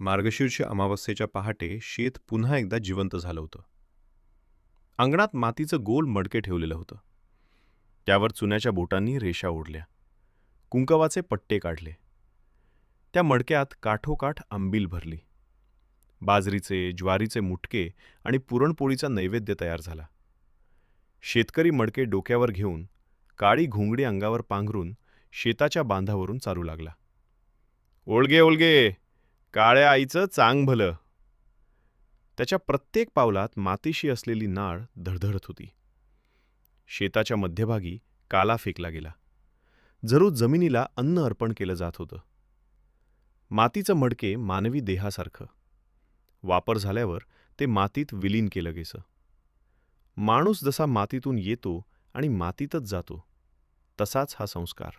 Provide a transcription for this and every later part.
मार्गशीर्ष अमावस्येच्या पहाटे शेत पुन्हा एकदा जिवंत झालं होतं. अंगणात मातीचं गोल मडके ठेवलेलं होतं. त्यावर चुन्याच्या बोटांनी रेषा ओढल्या. कुंकवाचे पट्टे काढले. त्या मडक्यात काठोकाठ आंबील भरली. बाजरीचे ज्वारीचे मुटके आणि पुरणपोळीचा नैवेद्य तयार झाला. शेतकरी मडके डोक्यावर घेऊन काळी घोंगडी अंगावर पांघरून शेताच्या बांधावरून चालू लागला. ओळगे ओळगे! काळ्या आईचं चांग भलं. त्याच्या प्रत्येक पावलात मातीशी असलेली नाळ धडधडत होती. शेताच्या मध्यभागी काला फेकला गेला. जरूर जमिनीला अन्न अर्पण केलं जात होतं. मातीचं मडके मानवी देहासारखं. वापर झाल्यावर ते मातीत विलीन केलं गेसं. माणूस जसा मातीतून येतो आणि मातीतच जातो तसाच हा संस्कार.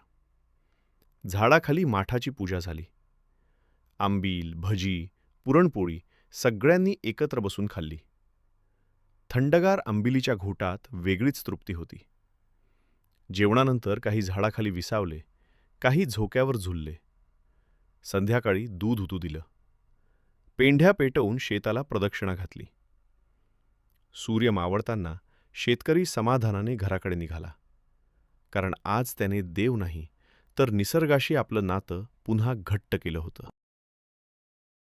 झाडाखाली माठाची पूजा झाली. आंबील भजी पुरणपोळी सगळ्यांनी एकत्र बसून खाल्ली. थंडगार आंबिलीच्या घोटात वेगळीच तृप्ती होती. जेवणानंतर काही झाडाखाली विसावले काही झोक्यावर झुलले. संध्याकाळी दूध उतू दिलं. पेंढ्या पेटवून शेताला प्रदक्षिणा घातली. सूर्य मावळताना शेतकरी समाधानाने घराकडे निघाला. कारण आज त्याने देव नाही तर निसर्गाशी आपलं नातं पुन्हा घट्ट केलं होतं.